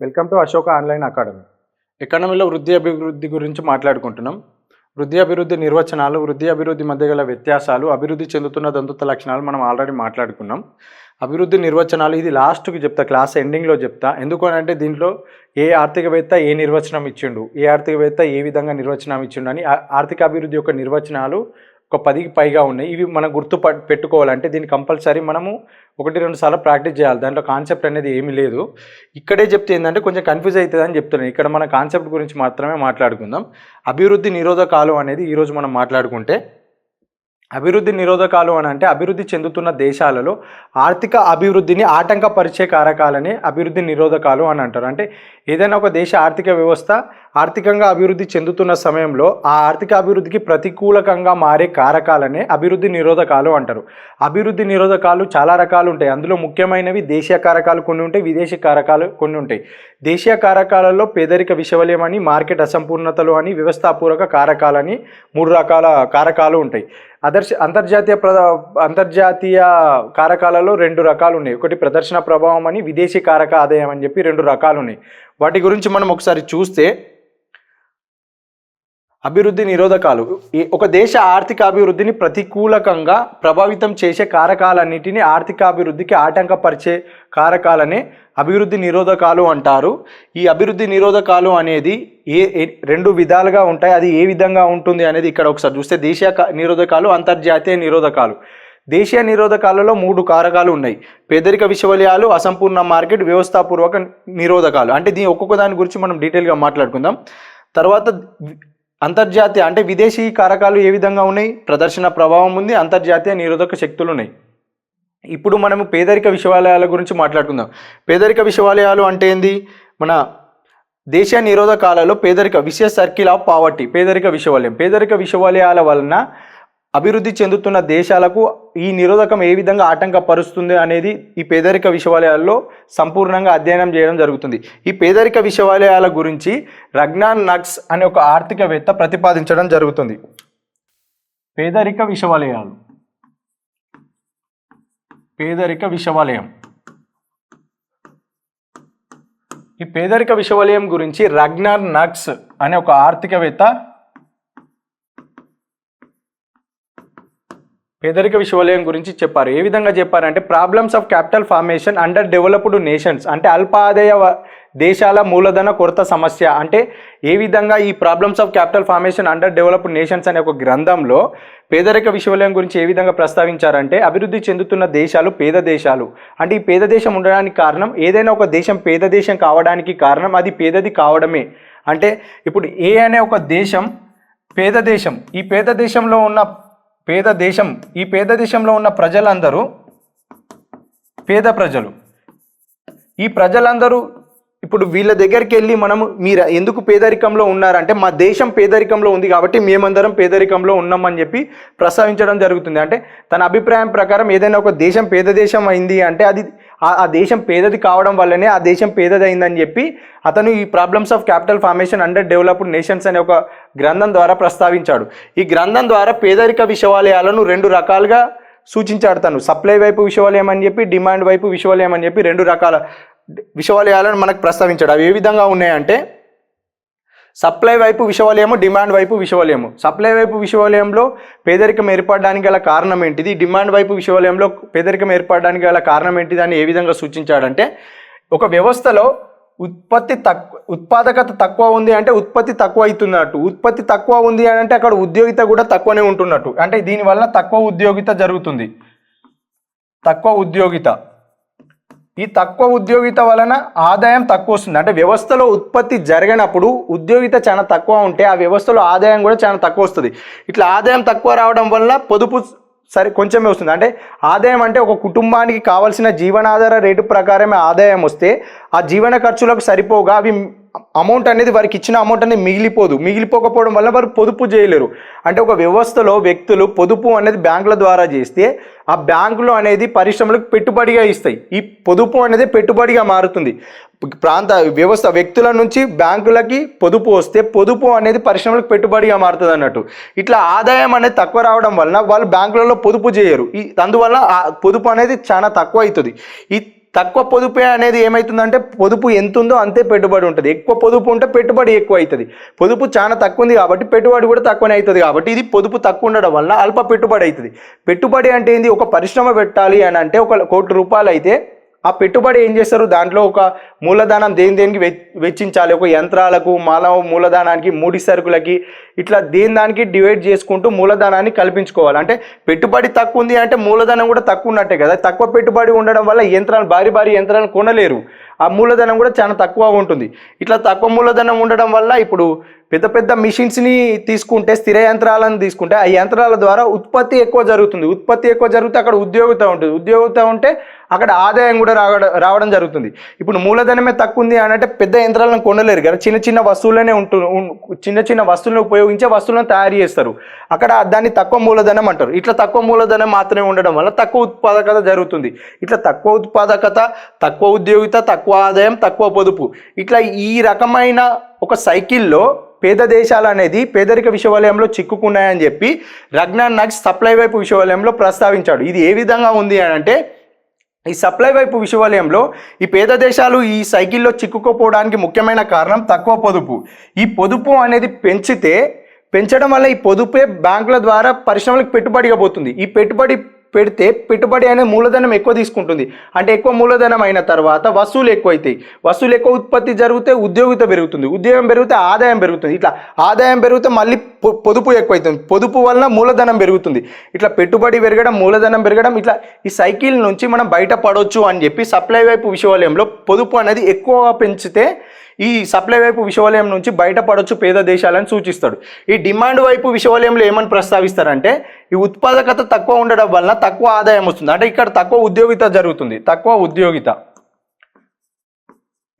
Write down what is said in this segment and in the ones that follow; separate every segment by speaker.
Speaker 1: Welcome to Ashoka online academy ఎకానమీలో వృద్ధి అభివృద్ధి గురించి మాట్లాడుకుంటున్నాం. వృద్ధి అభివృద్ధి నిర్వచనాలు వృద్ధి అభివృద్ధి మధ్య గల వ్యత్యాసాలు అభివృద్ధి చెందుతున్న దంతుత లక్షణాలు మనం ఆల్రెడీ మాట్లాడుకున్నాం. అభివృద్ధి నిర్వచనాలు ఇది లాస్ట్కి చెప్తా క్లాస్ ఎండింగ్లో చెప్తా. ఎందుకు అంటే దీంట్లో ఏ ఆర్థికవేత్త ఏ నిర్వచనం ఇచ్చిండు ఏ ఆర్థికవేత్త ఏ విధంగా నిర్వచనం ఇచ్చిండు అని ఆర్థిక అభివృద్ధి యొక్క నిర్వచనాలు ఒక పదికి పైగా ఉన్నాయి. ఇవి మనం గుర్తు ప- పెట్టుకోవాలంటే దీన్ని కంపల్సరీ మనము ఒకటి రెండు సార్లు ప్రాక్టీస్ చేయాలి. దాంట్లో కాన్సెప్ట్ అనేది ఏమీ లేదు. ఇక్కడే చెప్తే ఏంటంటే కొంచెం కన్ఫ్యూజ్ అవుతుంది అని చెప్తున్నాను. ఇక్కడ మన కాన్సెప్ట్ గురించి మాత్రమే మాట్లాడుకుందాం. అభివృద్ధి నిరోధకాలు అనేది ఈరోజు మనం మాట్లాడుకుంటే అభివృద్ధి నిరోధకాలు అని అంటే అభివృద్ధి చెందుతున్న దేశాలలో ఆర్థిక అభివృద్ధిని ఆటంకపరిచే కారకాలని అభివృద్ధి నిరోధకాలు అని అంటారు. అంటే ఏదైనా ఒక దేశ ఆర్థిక వ్యవస్థ ఆర్థికంగా అభివృద్ధి చెందుతున్న సమయంలో ఆ ఆర్థిక అభివృద్ధికి ప్రతికూలకంగా మారే కారకాలనే అభివృద్ధి నిరోధకాలు అంటారు. అభివృద్ధి నిరోధకాలు చాలా రకాలు ఉంటాయి. అందులో ముఖ్యమైనవి దేశీయ కారకాలు కొన్ని ఉంటాయి విదేశీ కారకాలు కొన్ని ఉంటాయి. దేశీయ కారకాలలో పేదరిక విషవలయం అని మార్కెట్ అసంపూర్ణతలు అని వ్యవస్థాపూర్వక కారకాలని మూడు రకాల కారకాలు ఉంటాయి. అదర్శ అంతర్జాతీయ ప్ర అంతర్జాతీయ కారకాలలో రెండు రకాలు ఉన్నాయి. ఒకటి ప్రదర్శన ప్రభావం అని విదేశీ కారక ఆదాయం అని చెప్పి రెండు రకాలు ఉన్నాయి. వాటి గురించి మనం ఒకసారి చూస్తే అభివృద్ధి నిరోధకాలు. ఒక దేశ ఆర్థిక అభివృద్ధిని ప్రతికూలకంగా ప్రభావితం చేసే కారకాలన్నిటిని ఆర్థిక అభివృద్ధికి ఆటంకపరిచే కారకాలనే అభివృద్ధి నిరోధకాలు అంటారు. ఈ అభివృద్ధి నిరోధకాలు అనేది ఏ ఏ- రెండు విధాలుగా ఉంటాయి. అది ఏ విధంగా ఉంటుంది అనేది ఇక్కడ ఒకసారి చూస్తే దేశీయ నిరోధకాలు అంతర్జాతీయ నిరోధకాలు. దేశీయ నిరోధకాలలో మూడు కారకాలు ఉన్నాయి. పేదరిక విశ్వవలయాలు అసంపూర్ణ మార్కెట్ వ్యవస్థాపూర్వక నిరోధకాలు. అంటే దీని ఒక్కొక్క దాని గురించి మనం డీటెయిల్గా మాట్లాడుకుందాం. తర్వాత అంతర్జాతీయ అంటే విదేశీ కారకాలు ఏ విధంగా ఉన్నాయి? ప్రదర్శన ప్రభావం ఉంది అంతర్జాతీయ నిరోధక శక్తులు ఉన్నాయి. ఇప్పుడు మనము పేదరిక విశ్వవిద్యాలయాల గురించి మాట్లాడుకుందాం. పేదరిక విశ్వవిద్యాలయాలు అంటే ఏంది? మన దేశీయ నిరోధకాలలో పేదరిక విశేష సర్కిల్ ఆఫ్ పావర్టీ పేదరిక విశ్వవాలయం పేదరిక విశ్వవిద్యాలయాల వలన అభివృద్ధి చెందుతున్న దేశాలకు ఈ నిరోధకం ఏ విధంగా ఆటంకపరుస్తుంది అనేది ఈ పేదరిక విశ్వవిద్యాలయాల్లో సంపూర్ణంగా అధ్యయనం చేయడం జరుగుతుంది. ఈ పేదరిక విశ్వవిద్యాలయాల గురించి రగ్నాన్ నక్స్ అనే ఒక ఆర్థికవేత్త ప్రతిపాదించడం జరుగుతుంది. పేదరిక విశ్వవిద్యాలయాలు. పేదరిక విశ్వవాలయం ఈ పేదరిక విశ్వవాలయం గురించి రగ్నార్ నక్స్ అనే ఒక ఆర్థికవేత్త పేదరిక విశ్వలయం గురించి చెప్పారు. ఏ విధంగా చెప్పారంటే problems of capital formation underdeveloped nations అంటే అల్పాదాయ దేశాల మూలధన కొరత సమస్య అంటే ఏ విధంగా ఈ problems of capital formation underdeveloped nations అనే ఒక గ్రంథంలో పేదరిక విశ్వలయం గురించి ఏ విధంగా ప్రస్తావించారంటే అభివృద్ధి చెందుతున్న దేశాలు పేద దేశాలు. అంటే ఈ పేద దేశం ఉండడానికి కారణం ఏదైనా ఒక దేశం పేద దేశం కావడానికి కారణం అది పేదది కావడమే. అంటే ఇప్పుడు ఏ అనే ఒక దేశం పేద దేశం ఈ పేద దేశంలో ఉన్న పేద దేశం ఈ పేద దేశంలో ఉన్న ప్రజలందరూ పేద ప్రజలు. ఈ ప్రజలందరూ ఇప్పుడు వీళ్ళ దగ్గరికి వెళ్ళి మనము మీరు ఎందుకు పేదరికంలో ఉన్నారంటే మా దేశం పేదరికంలో ఉంది కాబట్టి మేమందరం పేదరికంలో ఉన్నామని చెప్పి ప్రస్తావించడం జరుగుతుంది. అంటే తన అభిప్రాయం ప్రకారం ఏదైనా ఒక దేశం పేద దేశం అయింది అంటే అది ఆ- దేశం పేదది కావడం వల్లనే ఆ దేశం పేదది అయిందని చెప్పి అతను ఈ problems of capital formation underdeveloped nations అనే ఒక గ్రంథం ద్వారా ప్రస్తావించాడు. ఈ గ్రంథం ద్వారా పేదరిక విశ్వవిద్యాలయాలను రెండు రకాలుగా సూచించాడు తను. సప్లై వైపు విశ్వవిద్యాలయం అని చెప్పి డిమాండ్ వైపు విశ్వవిద్యాలయం అని చెప్పి రెండు రకాల విశ్వవిద్యాలయాలను మనకు ప్రస్తావించాడు. అవి ఏ విధంగా ఉన్నాయంటే సప్లై వైపు విషవలయము డిమాండ్ వైపు విషవలయము. సప్లై వైపు విషవలయంలో పేదరికం ఏర్పడడానికి గల కారణం ఏంటిది? డిమాండ్ వైపు విషవలయంలో పేదరికం ఏర్పడడానికి గల కారణం ఏంటిది అని ఏ విధంగా సూచించాడంటే ఒక వ్యవస్థలో ఉత్పత్తి తక్కువ ఉత్పాదకత తక్కువ ఉంది అంటే ఉత్పత్తి తక్కువ అవుతున్నట్టు. ఉత్పత్తి తక్కువ ఉంది అని అంటే అక్కడ ఉద్యోగిత కూడా తక్కువనే ఉంటున్నట్టు. అంటే దీనివల్ల తక్కువ ఉద్యోగిత జరుగుతుంది. తక్కువ ఉద్యోగిత. ఈ తక్కువ ఉద్యోగిత వలన ఆదాయం తక్కువ వస్తుంది అంటే వ్యవస్థలో ఉత్పత్తి జరగనప్పుడు ఉద్యోగిత చాలా తక్కువ ఉంటే ఆ వ్యవస్థలో ఆదాయం కూడా చాలా తక్కువ వస్తుంది. ఇట్లా ఆదాయం తక్కువ రావడం వల్ల పొదుపు సరే కొంచెమే వస్తుంది. అంటే ఆదాయం అంటే ఒక కుటుంబానికి కావాల్సిన జీవనాధార రేటు ప్రకారమే ఆదాయం వస్తే ఆ జీవన ఖర్చులకు సరిపోగా అవి అమౌంట్ అనేది వారికి ఇచ్చిన అమౌంట్ అనేది మిగిలిపోదు. మిగిలిపోకపోవడం వల్ల వారు పొదుపు చేయలేరు. అంటే ఒక వ్యవస్థలో వ్యక్తులు పొదుపు అనేది బ్యాంకుల ద్వారా చేస్తే ఆ బ్యాంకులు అనేది పరిశ్రమలకు పెట్టుబడిగా ఇస్తాయి. ఈ పొదుపు అనేది పెట్టుబడిగా మారుతుంది. ప్రాంత వ్యవస్థ వ్యక్తుల నుంచి బ్యాంకులకి పొదుపు వస్తే పొదుపు అనేది పరిశ్రమలకు పెట్టుబడిగా మారుతుంది అన్నట్టు. ఇట్లా ఆదాయం అనేది తక్కువ రావడం వలన వాళ్ళు బ్యాంకులలో పొదుపు చేయరు. ఈ అందువల్ల ఆ పొదుపు అనేది చాలా తక్కువ అవుతుంది. ఈ తక్కువ పొదుపు అనేది ఏమవుతుందంటే పొదుపు ఎంత ఉందో అంతే పెట్టుబడి ఉంటుంది. ఎక్కువ పొదుపు ఉంటే పెట్టుబడి ఎక్కువ అవుతుంది పొదుపు చాలా తక్కువ ఉంది కాబట్టి పెట్టుబడి కూడా తక్కువనే అవుతుంది కాబట్టి ఇది పొదుపు తక్కువ ఉండడం వల్ల అల్ప పెట్టుబడి అవుతుంది పెట్టుబడి అంటే ఏంది? ఒక పరిశ్రమ పెట్టాలి అని అంటే ఒక కోటి రూపాయలు అయితే ఆ పెట్టుబడి ఏం చేస్తారు? దాంట్లో ఒక మూలధనం దేని దేనికి వెచ్చించాలి? ఒక యంత్రాలకు మానవ మూలధనానికి ముడి సరుకులకి ఇట్లా దేని దానికి డివైడ్ చేసుకుంటూ మూలధనాన్ని కల్పించుకోవాలి. అంటే పెట్టుబడి తక్కువ ఉంది అంటే మూలధనం కూడా తక్కువ ఉన్నట్టే కదా? తక్కువ పెట్టుబడి ఉండడం వల్ల యంత్రాలు భారీ భారీ యంత్రాలు కొనలేరు. ఆ మూలధనం కూడా చాలా తక్కువ ఉంటుంది. ఇట్లా తక్కువ మూలధనం ఉండడం వల్ల ఇప్పుడు పెద్ద పెద్ద మిషన్స్ని తీసుకుంటే స్థిర యంత్రాలను తీసుకుంటే ఆ యంత్రాల ద్వారా ఉత్పత్తి ఎక్కువ జరుగుతుంది. ఉత్పత్తి ఎక్కువ జరిగితే అక్కడ ఉద్యోగిత ఉంటుంది. ఉద్యోగిత ఉంటే అక్కడ ఆదాయం కూడా రావడం రావడం జరుగుతుంది. ఇప్పుడు మూలధనమే తక్కువ ఉంది అని అంటే పెద్ద యంత్రాలను కొనలేరు కదా. చిన్న చిన్న వస్తువులనే ఉంటు చిన్న చిన్న వస్తువులను ఉపయోగించే వస్తువులను తయారు చేస్తారు. అక్కడ దాన్ని తక్కువ మూలధనం అంటారు. ఇట్లా తక్కువ మూలధనం మాత్రమే ఉండడం వల్ల తక్కువ ఉత్పాదకత జరుగుతుంది. ఇట్లా తక్కువ ఉత్పాదకత తక్కువ ఉద్యోగిత తక్కువ ఆదాయం తక్కువ పొదుపు. ఇట్లా ఈ రకమైన ఒక సైకిల్లో పేద దేశాలు అనేది పేదరిక విశ్వవలయంలో చిక్కుకున్నాయని చెప్పి రగ్నాన్ నాగ్ సప్లై వైపు విశ్వవలయంలో ప్రస్తావించాడు. ఇది ఏ విధంగా ఉంది అని అంటే ఈ సప్లై వైపు విశ్వవలయంలో ఈ పేద దేశాలు ఈ సైకిల్లో చిక్కుకోపోవడానికి ముఖ్యమైన కారణం తక్కువ పొదుపు. ఈ పొదుపు అనేది పెంచితే పెంచడం వల్ల ఈ పొదుపే బ్యాంకుల ద్వారా పరిశ్రమలకు పెట్టుబడిగా పోతుంది. ఈ పెట్టుబడి పెడితే పెట్టుబడి అనే మూలధనం ఎక్కువ తీసుకుంటుంది. అంటే ఎక్కువ మూలధనం అయిన తర్వాత వస్తువులు ఎక్కువ అవుతాయి వస్తువులు ఎక్కువ ఉత్పత్తి జరిగితే ఉద్యోగిత పెరుగుతుంది. ఉద్యోగం పెరిగితే ఆదాయం పెరుగుతుంది. ఇట్లా ఆదాయం పెరిగితే మళ్ళీ పొ- పొదుపు ఎక్కువ అవుతుంది పొదుపు వలన మూలధనం పెరుగుతుంది. ఇట్లా పెట్టుబడి పెరగడం మూలధనం పెరగడం ఇట్లా ఈ సైకిల్ నుంచి మనం బయటపడవచ్చు అని చెప్పి సప్లై వైపు విషయాలయంలో పొదుపు అనేది ఎక్కువగా పెంచితే ఈ సప్లై వైపు విశ్వవలయం నుంచి బయటపడవచ్చు పేద దేశాలని సూచిస్తాడు. ఈ డిమాండ్ వైపు విశ్వవలయంలో ఏమని ప్రస్తావిస్తారంటే ఈ ఉత్పాదకత తక్కువ ఉండడం వలన తక్కువ ఆదాయం వస్తుంది. అంటే ఇక్కడ తక్కువ ఉద్యోగిత జరుగుతుంది. తక్కువ ఉద్యోగిత.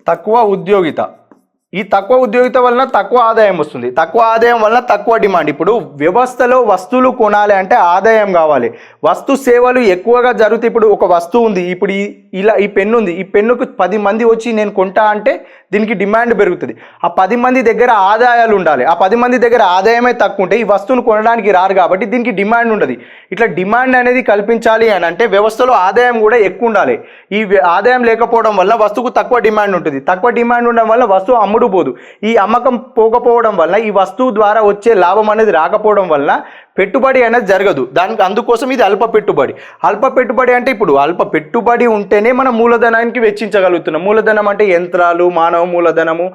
Speaker 1: తక్కువ ఉద్యోగిత. ఈ తక్కువ ఉద్యోగిత వలన తక్కువ ఆదాయం వస్తుంది. తక్కువ ఆదాయం వలన తక్కువ డిమాండ్. ఇప్పుడు వ్యవస్థలో వస్తువులు కొనాలి అంటే ఆదాయం కావాలి. వస్తు సేవలు ఎక్కువగా జరుగుతాయి ఇప్పుడు ఒక వస్తువు ఉంది. ఇప్పుడు ఈ ఇలా ఈ పెన్ను ఉంది. ఈ పెన్నుకు పది మంది వచ్చి నేను కొంటా అంటే దీనికి డిమాండ్ పెరుగుతుంది. ఆ పది మంది దగ్గర ఆదాయాలు ఉండాలి. ఆ పది మంది దగ్గర ఆదాయమే తక్కువ ఉంటే ఈ వస్తువును కొనడానికి రారు కాబట్టి దీనికి డిమాండ్ ఉండదు. ఇట్లా డిమాండ్ అనేది కల్పించాలి అని అంటే వ్యవస్థలో ఆదాయం కూడా ఎక్కువ ఉండాలి. ఈ ఆదాయం లేకపోవడం వల్ల వస్తువుకు తక్కువ డిమాండ్ ఉంటుంది. తక్కువ డిమాండ్ ఉండడం వల్ల వస్తువు అమ్ముడు పోదు ఈ అమ్మకం పోకపోవడం వల్ల ఈ వస్తువు ద్వారా వచ్చే లాభం అనేది రాకపోవడం వల్ల పెట్టుబడి అనేది జరగదు. దానికి అందుకోసం ఇది అల్ప పెట్టుబడి. అల్ప పెట్టుబడి అంటే ఇప్పుడు అల్ప పెట్టుబడి ఉంటేనే మనం మూలధనానికి వెచ్చించగలుగుతున్నాం. మూలధనం అంటే యంత్రాలు మానవ మూలధనము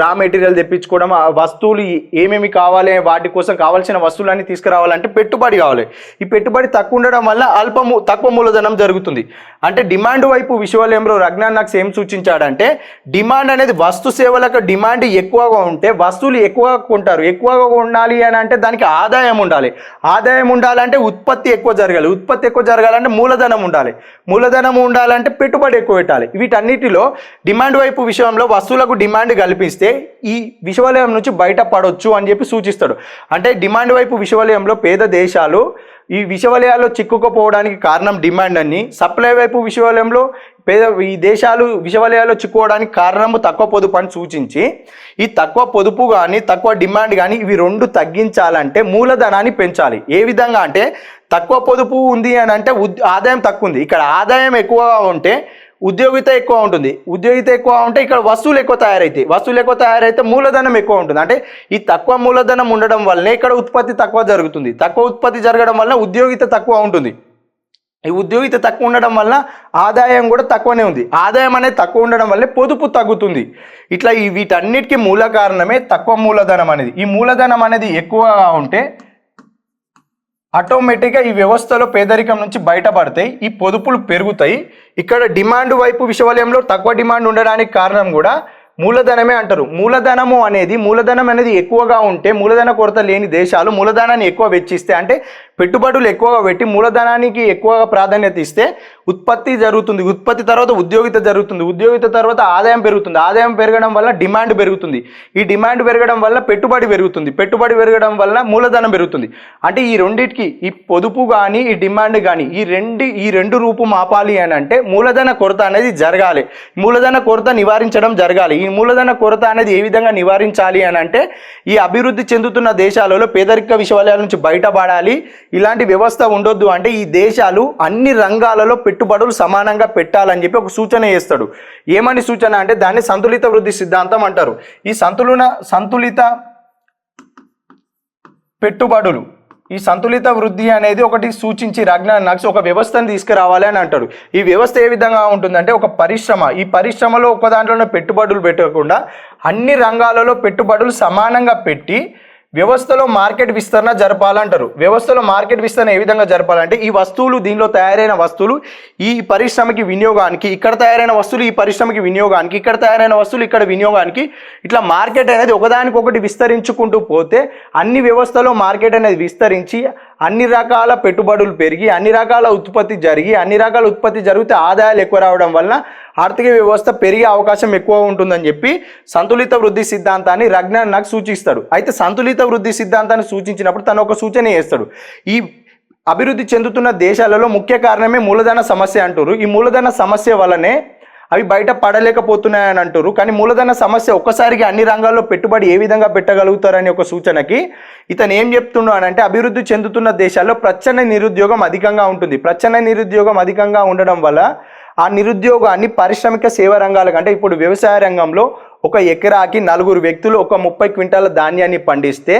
Speaker 1: రా మెటీరియల్ తెప్పించుకోవడం ఆ వస్తువులు ఏమేమి కావాలి వాటి కోసం కావాల్సిన వస్తువులన్నీ తీసుకురావాలంటే పెట్టుబడి కావాలి. ఈ పెట్టుబడి తక్కువ ఉండడం వల్ల అల్పము తక్కువ మూలధనం జరుగుతుంది. అంటే డిమాండ్ వైపు విశ్వవలయంలో రగ్నాన్ నాకు ఏం సూచించాడంటే డిమాండ్ అనేది వస్తు సేవలకు డిమాండ్ ఎక్కువగా ఉంటే వస్తువులు ఎక్కువగా కొంటారు. ఎక్కువగా ఉండాలి అని అంటే దానికి ఆదాయం ఉండాలి. ఆదాయం ఉండాలంటే ఉత్పత్తి ఎక్కువ జరగాలి. ఉత్పత్తి ఎక్కువ జరగాలంటే మూలధనం ఉండాలి. మూలధనం ఉండాలంటే పెట్టుబడి ఎక్కువ పెట్టాలి. వీటన్నిటిలో డిమాండ్ వైపు విషయంలో వస్తువులకు డిమాండ్ కల్పిస్తుంది కల్పిస్తే ఈ విశ్వాలయం నుంచి బయటపడవచ్చు అని చెప్పి సూచిస్తాడు. అంటే డిమాండ్ వైపు విశ్వవలయంలో పేద దేశాలు ఈ విషవలయాల్లో చిక్కుకుపోవడానికి కారణం డిమాండ్ అని సప్లై వైపు విశ్వవలయంలో పేద ఈ దేశాలు విశ్వవలయాల్లో చిక్కుకోవడానికి కారణము తక్కువ పొదుపు అని సూచించి ఈ తక్కువ పొదుపు కానీ తక్కువ డిమాండ్ కానీ ఇవి రెండు తగ్గించాలంటే మూలధనాన్ని పెంచాలి. ఏ విధంగా అంటే తక్కువ పొదుపు ఉంది అని అంటే ఉద్- ఆదాయం తక్కువ ఉంది. ఇక్కడ ఆదాయం ఎక్కువగా ఉంటే ఉద్యోగిత ఎక్కువ ఉంటుంది. ఉద్యోగిత ఎక్కువ ఉంటే ఇక్కడ వస్తువులు ఎక్కువ తయారైతాయి. వస్తువులు ఎక్కువ తయారైతే మూలధనం ఎక్కువ ఉంటుంది. అంటే ఈ తక్కువ మూలధనం ఉండడం వల్లనే ఇక్కడ ఉత్పత్తి తక్కువ జరుగుతుంది. తక్కువ ఉత్పత్తి జరగడం వల్ల ఉద్యోగిత తక్కువ ఉంటుంది. ఈ ఉద్యోగిత తక్కువ ఉండడం వల్ల ఆదాయం కూడా తక్కువనే ఉంది. ఆదాయం అనేది తక్కువ ఉండడం వల్లే పొదుపు తగ్గుతుంది. ఇట్లా ఈ వీటన్నిటికీ మూల కారణమే తక్కువ మూలధనం అనేది. ఈ మూలధనం అనేది ఎక్కువగా ఉంటే ఆటోమేటిక్గా ఈ వ్యవస్థలో పేదరికం నుంచి బయటపడతాయి ఈ పొదుపులు పెరుగుతాయి. ఇక్కడ డిమాండ్ వైపు విశ్వవలయంలో తక్కువ డిమాండ్ ఉండడానికి కారణం కూడా మూలధనమే అంటారు. మూలధనము అనేది మూలధనం అనేది ఎక్కువగా ఉంటే మూలధన కొరత లేని దేశాలు మూలధనాన్ని ఎక్కువ వెచ్చిస్తే అంటే పెట్టుబడులు ఎక్కువగా పెట్టి మూలధనానికి ఎక్కువగా ప్రాధాన్యత ఇస్తే ఉత్పత్తి జరుగుతుంది. ఉత్పత్తి తర్వాత ఉద్యోగిత జరుగుతుంది. ఉద్యోగిత తర్వాత ఆదాయం పెరుగుతుంది. ఆదాయం పెరగడం వల్ల డిమాండ్ పెరుగుతుంది. ఈ డిమాండ్ పెరగడం వల్ల పెట్టుబడి పెరుగుతుంది. పెట్టుబడి పెరగడం వల్ల మూలధనం పెరుగుతుంది. అంటే ఈ రెండింటికి ఈ పొదుపు కానీ ఈ డిమాండ్ కానీ ఈ రెండు ఈ రెండు రూపు ఆపాలి అని అంటే మూలధన కొరత అనేది జరగాలి. మూలధన కొరత నివారించడం జరగాలి. ఈ మూలధన కొరత అనేది ఏ విధంగా నివారించాలి అని అంటే ఈ అభివృద్ధి చెందుతున్న దేశాలలో పేదరిక విశ్వాలయాల నుంచి బయటపడాలి. ఇలాంటి వ్యవస్థ ఉండొద్దు అంటే ఈ దేశాలు అన్ని రంగాలలో పెట్టుబడులు సమానంగా పెట్టాలని చెప్పి ఒక సూచన చేస్తాడు. ఏమని సూచన అంటే దాన్ని సంతులిత వృద్ధి సిద్ధాంతం అంటారు. ఈ సంతులన సంతులిత పెట్టుబడులు ఈ సంతులిత వృద్ధి అనేది ఒకటి సూచించి రగ్నాక్స్ ఒక వ్యవస్థను తీసుకురావాలి అని అంటాడు. ఈ వ్యవస్థ ఏ విధంగా ఉంటుందంటే ఒక పరిశ్రమ. ఈ పరిశ్రమలో ఒక దాంట్లోనే పెట్టుబడులు పెట్టకుండా అన్ని రంగాలలో పెట్టుబడులు సమానంగా పెట్టి వ్యవస్థలో మార్కెట్ విస్తరణ జరపాలంటారు. వ్యవస్థలో మార్కెట్ విస్తరణ ఏ విధంగా జరపాలంటే ఈ వస్తువులు దీనిలో తయారైన వస్తువులు ఈ పరిశ్రమకి వినియోగానికి ఇక్కడ తయారైన వస్తువులు ఈ పరిశ్రమకి వినియోగానికి ఇక్కడ తయారైన వస్తువులు ఇక్కడ వినియోగానికి ఇట్లా మార్కెట్ అనేది ఒకదానికొకటి విస్తరించుకుంటూ పోతే అన్ని వ్యవస్థలో మార్కెట్ అనేది విస్తరించి అన్ని రకాల పెట్టుబడులు పెరిగి అన్ని రకాల ఉత్పత్తి జరిగి అన్ని రకాల ఉత్పత్తి జరిగితే ఆదాయాలు ఎక్కువ రావడం వలన ఆర్థిక వ్యవస్థ పెరిగే అవకాశం ఎక్కువ ఉంటుందని చెప్పి సంతులిత వృద్ధి సిద్ధాంతాన్ని రజ్ఞాన్ నాకు సూచిస్తాడు. అయితే సంతులిత వృద్ధి సిద్ధాంతాన్ని సూచించినప్పుడు తను ఒక సూచన చేస్తాడు. ఈ అభివృద్ధి చెందుతున్న దేశాలలో ముఖ్య కారణమే మూలధన సమస్య అంటారు ఈ మూలధన సమస్య వల్లనే అవి బయట పడలేకపోతున్నాయని అంటారు కానీ మూలధన సమస్య ఒక్కసారికి అన్ని రంగాల్లో పెట్టుబడి ఏ విధంగా పెట్టగలుగుతారని ఒక సూచనకి ఇతను ఏం చెప్తున్నాడు అంటే అభివృద్ధి చెందుతున్న దేశాల్లో ప్రచ్ఛన్న నిరుద్యోగం అధికంగా ఉంటుంది. ప్రచ్ఛన్న నిరుద్యోగం అధికంగా ఉండడం వల్ల ఆ నిరుద్యోగాన్ని పారిశ్రామిక సేవా రంగాలకు అంటే ఇప్పుడు వ్యవసాయ రంగంలో ఒక ఎకరాకి నలుగురు వ్యక్తులు ఒక ముప్పై క్వింటాల ధాన్యాన్ని పండిస్తే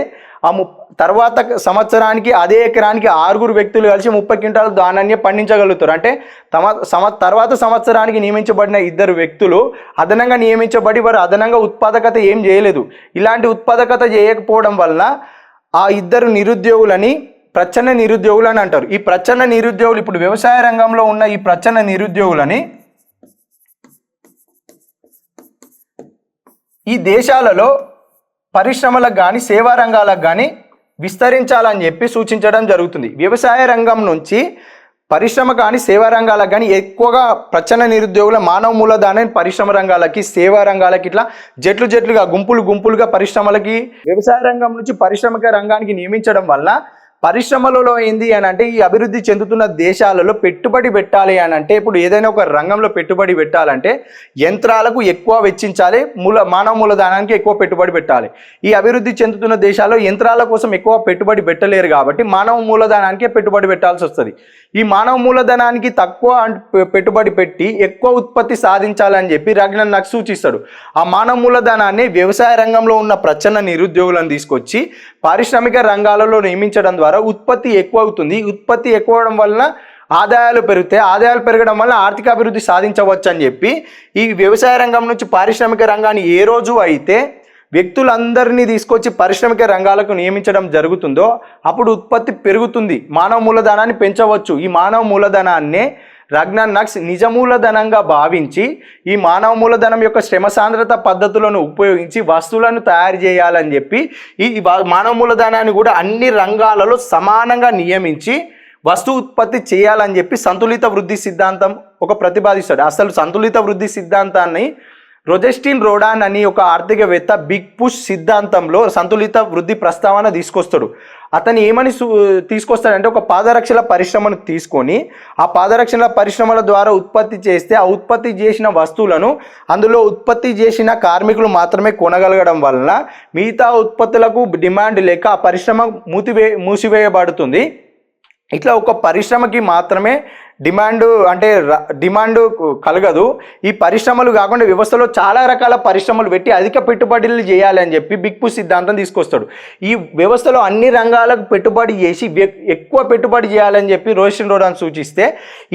Speaker 1: ఆ ము తర్వాత సంవత్సరానికి అదే ఎకరానికి ఆరుగురు వ్యక్తులు కలిసి ముప్పై క్వింటాల ధాన్యాన్ని పండించగలుగుతారు. అంటే తమ సమ తర్వాత సంవత్సరానికి నియమించబడిన ఇద్దరు వ్యక్తులు అదనంగా నియమించబడి వారు అదనంగా ఉత్పాదకత ఏం చేయలేదు. ఇలాంటి ఉత్పాదకత చేయకపోవడం వలన ఆ ఇద్దరు నిరుద్యోగులని ప్రచ్ఛన్న నిరుద్యోగులు అని అంటారు. ఈ ప్రచ్ఛన్న నిరుద్యోగులు ఇప్పుడు వ్యవసాయ రంగంలో ఉన్న ఈ ప్రచ్ఛన్న నిరుద్యోగులని ఈ దేశాలలో పరిశ్రమలకు కానీ సేవా రంగాలకు కానీ విస్తరించాలని చెప్పి సూచించడం జరుగుతుంది. వ్యవసాయ రంగం నుంచి పరిశ్రమ కానీ సేవా రంగాలకు కానీ ఎక్కువగా ప్రచన్న నిరుద్యోగుల మానవ మూలధానాన్ని పరిశ్రమ రంగాలకి సేవా రంగాలకి ఇట్లా జట్లు జట్లుగా గుంపులు గుంపులుగా పరిశ్రమలకి వ్యవసాయ రంగం నుంచి పరిశ్రమక రంగానికి నియమించడం వల్ల పరిశ్రమలలో ఏంది అని అంటే ఈ అభివృద్ధి చెందుతున్న దేశాలలో పెట్టుబడి పెట్టాలి అని అంటే ఇప్పుడు ఏదైనా ఒక రంగంలో పెట్టుబడి పెట్టాలంటే యంత్రాలకు ఎక్కువ వెచ్చించాలి మూల మానవ మూలధనానికి ఎక్కువ పెట్టుబడి పెట్టాలి. ఈ అభివృద్ధి చెందుతున్న దేశాల్లో యంత్రాల కోసం ఎక్కువ పెట్టుబడి పెట్టలేరు కాబట్టి మానవ మూలధనానికే పెట్టుబడి పెట్టాల్సి వస్తుంది. ఈ మానవ మూలధనానికి తక్కువ పెట్టుబడి పెట్టి ఎక్కువ ఉత్పత్తి సాధించాలని చెప్పి రగ్నన్ నాకు సూచిస్తాడు. ఆ మానవ మూలధనాన్ని వ్యవసాయ రంగంలో ఉన్న ప్రచన్న నిరుద్యోగులను తీసుకొచ్చి పారిశ్రామిక రంగాలలో నియమించడం ద్వారా ఉత్పత్తి ఎక్కువ అవుతుంది ఉత్పత్తి ఎక్కువ అవడం వలన ఆదాయాలు పెరిగితే ఆదాయాలు పెరగడం వల్ల ఆర్థిక అభివృద్ధి సాధించవచ్చు అని చెప్పి ఈ వ్యవసాయ రంగం నుంచి పారిశ్రామిక రంగాన్ని ఏ రోజు అయితే వ్యక్తులందరినీ తీసుకొచ్చి పారిశ్రామిక రంగాలకు నియమించడం జరుగుతుందో అప్పుడు ఉత్పత్తి పెరుగుతుంది. మానవ మూలధనాన్ని పెంచవచ్చు. ఈ మానవ మూలధనాన్నే రగ్న నక్స్ నిజ మూలధనంగా భావించి ఈ మానవ మూలధనం యొక్క శ్రమ సాంద్రత పద్ధతులను ఉపయోగించి వస్తువులను తయారు చేయాలని చెప్పి ఈ మానవ మూలధనాన్ని కూడా అన్ని రంగాలలో సమానంగా నియమించి వస్తు ఉత్పత్తి చేయాలని చెప్పి సంతులిత వృద్ధి సిద్ధాంతం ఒక ప్రతిపాదిస్తాడు. అసలు సంతులిత వృద్ధి సిద్ధాంతాన్ని రొజెస్టిన్ రోడాన్ అని ఒక ఆర్థికవేత్త బిగ్ పుష్ సిద్ధాంతంలో సంతులిత వృద్ధి ప్రస్తావన తీసుకొస్తాడు. అతను ఏమని తీసుకొస్తాడంటే ఒక పాదరక్షల పరిశ్రమను తీసుకొని ఆ పాదరక్షల పరిశ్రమల ద్వారా ఉత్పత్తి చేస్తే ఆ ఉత్పత్తి చేసిన వస్తువులను అందులో ఉత్పత్తి చేసిన కార్మికులు మాత్రమే కొనగలగడం వలన మిగతా ఉత్పత్తులకు డిమాండ్ లేక ఆ పరిశ్రమ మూతివే మూసివేయబడుతుంది. ఇట్లా ఒక పరిశ్రమకి మాత్రమే డిమాండ్ అంటే డిమాండ్ కలగదు. ఈ పరిశ్రమలు కాకుండా వ్యవస్థలో చాలా రకాల పరిశ్రమలు పెట్టి అధిక పెట్టుబడులు చేయాలి అని చెప్పి బిగ్ పుష్ సిద్ధాంతం తీసుకొస్తాడు. ఈ వ్యవస్థలో అన్ని రంగాలకు పెట్టుబడి చేసి ఎక్కువ పెట్టుబడి చేయాలని చెప్పి రోషన్ రోడాన్ సూచిస్తే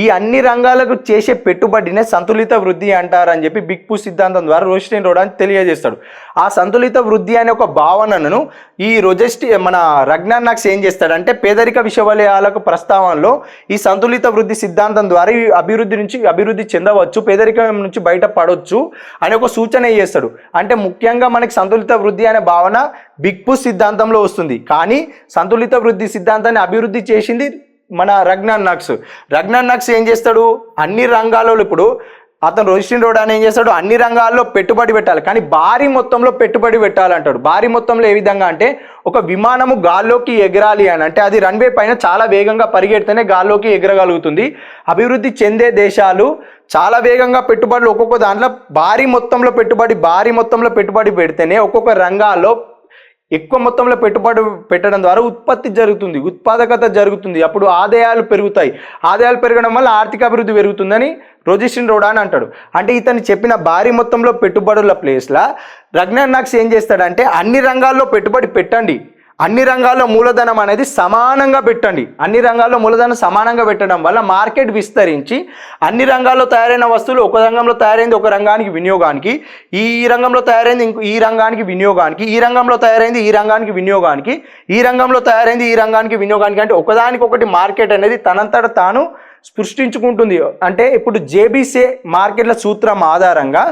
Speaker 1: ఈ అన్ని రంగాలకు చేసే పెట్టుబడినే సంతులిత వృద్ధి అంటారని చెప్పి బిగ్ పుష్ సిద్ధాంతం ద్వారా రోషన్ రోడాన్ తెలియజేస్తాడు. ఆ సంతులిత వృద్ధి అనే ఒక భావనను ఈ రొజెస్టి మన రగ్నానాక్స్ ఏం చేస్తాడంటే పేదరిక విశ్వవిద్యాలయాలకు ప్రస్తావనలో ఈ సంతులిత వృద్ధి సిద్ధాంతం ద్వారా ఈ అభివృద్ధి నుంచి అభివృద్ధి చెందవచ్చు పేదరికం నుంచి బయటపడవచ్చు అని ఒక సూచన చేస్తాడు. అంటే ముఖ్యంగా మనకి సంతులిత వృద్ధి అనే భావన బిగ్ పుష్ సిద్ధాంతంలో వస్తుంది. కానీ సంతులిత వృద్ధి సిద్ధాంతాన్ని అభివృద్ధి చేసింది మన రగ్నాన్ నక్స్. రగ్నాన్ నక్స్ ఏం చేస్తాడు? అన్ని రంగాలలో ఇప్పుడు అతను రోషన్ రోడ్ అని ఏం చేస్తాడు? అన్ని రంగాల్లో పెట్టుబడి పెట్టాలి. కానీ భారీ మొత్తంలో పెట్టుబడి పెట్టాలంటాడు. భారీ మొత్తంలో ఏ విధంగా అంటే ఒక విమానము గాల్లోకి ఎగరాలి అని. అంటే అది రన్వే పైన చాలా వేగంగా పరిగెడితేనే గాల్లోకి ఎగరగలుగుతుంది. అభివృద్ధి చెందే దేశాలు చాలా వేగంగా పెట్టుబడులు ఒక్కొక్క దాంట్లో భారీ మొత్తంలో పెట్టుబడి భారీ మొత్తంలో పెట్టుబడి పెడితేనే ఒక్కొక్క రంగాల్లో ఎక్కువ మొత్తంలో పెట్టుబడి పెట్టడం ద్వారా ఉత్పత్తి జరుగుతుంది ఉత్పాదకత జరుగుతుంది. అప్పుడు ఆదాయాలు పెరుగుతాయి. ఆదాయాలు పెరగడం వల్ల ఆర్థిక అభివృద్ధి పెరుగుతుందని రొజిస్టిన్ రోడా అని అంటాడు. అంటే ఇతను చెప్పిన భారీ మొత్తంలో పెట్టుబడుల ప్లేస్లో రగ్నార్ నాక్స్ ఏం చేస్తాడంటే అన్ని రంగాల్లో పెట్టుబడి పెట్టండి. అన్ని రంగాల్లో మూలధనం అనేది సమానంగా పెట్టండి. అన్ని రంగాల్లో మూలధనం సమానంగా పెట్టడం వల్ల మార్కెట్ విస్తరించి అన్ని రంగాల్లో తయారైన వస్తువులు ఒక రంగంలో తయారైంది ఒక రంగానికి వినియోగానికి ఈ రంగంలో తయారైంది ఇంకో ఈ రంగానికి వినియోగానికి ఈ రంగంలో తయారైంది ఈ రంగానికి వినియోగానికి ఈ రంగంలో తయారైంది ఈ రంగానికి వినియోగానికి అంటే ఒకదానికొకటి మార్కెట్ అనేది తనంతట తాను సృష్టించుకుంటుంది. అంటే ఇప్పుడు జేబీసీ మార్కెట్ల సూత్రం ఆధారంగా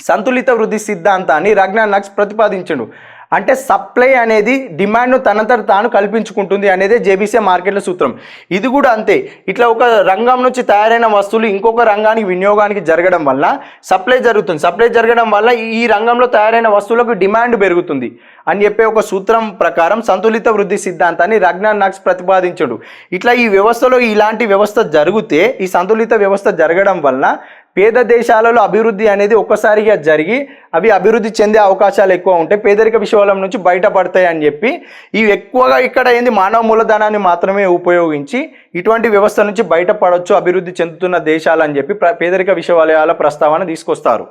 Speaker 1: సంతులిత వృద్ధి సిద్ధాంతాన్ని రగ్నార్ నక్స్ ప్రతిపాదించడు. అంటే సప్లై అనేది డిమాండ్ను తనంతట తాను కల్పించుకుంటుంది అనేది జేబీసీ మార్కెట్ల సూత్రం. ఇది కూడా అంతే. ఇట్లా ఒక రంగం నుంచి తయారైన వస్తువులు ఇంకొక రంగానికి వినియోగానికి జరగడం వల్ల సప్లై జరుగుతుంది. సప్లై జరగడం వల్ల ఈ- రంగంలో తయారైన వస్తువులకు డిమాండ్ పెరుగుతుంది అని చెప్పే ఒక సూత్రం ప్రకారం సంతులిత వృద్ధి సిద్ధాంతాన్ని రగ్నా నాక్స్ ప్రతిపాదించడు. ఇట్లా ఈ వ్యవస్థలో ఇలాంటి వ్యవస్థ జరిగితే ఈ సంతులిత వ్యవస్థ జరగడం వల్ల పేద దేశాలలో అభివృద్ధి అనేది ఒక్కసారిగా జరిగి అవి అభివృద్ధి చెందే అవకాశాలు ఎక్కువ ఉంటాయి పేదరిక విషయాల నుంచి బయటపడతాయి అని చెప్పి ఇవి ఎక్కువగా ఇక్కడ ఏంది మానవ మూలధనాన్ని మాత్రమే ఉపయోగించి ఇటువంటి వ్యవస్థ నుంచి బయటపడవచ్చు అభివృద్ధి చెందుతున్న దేశాలు అని చెప్పి ప్ర- పేదరిక విషయాలయాల ప్రస్తావన తీసుకొస్తారు.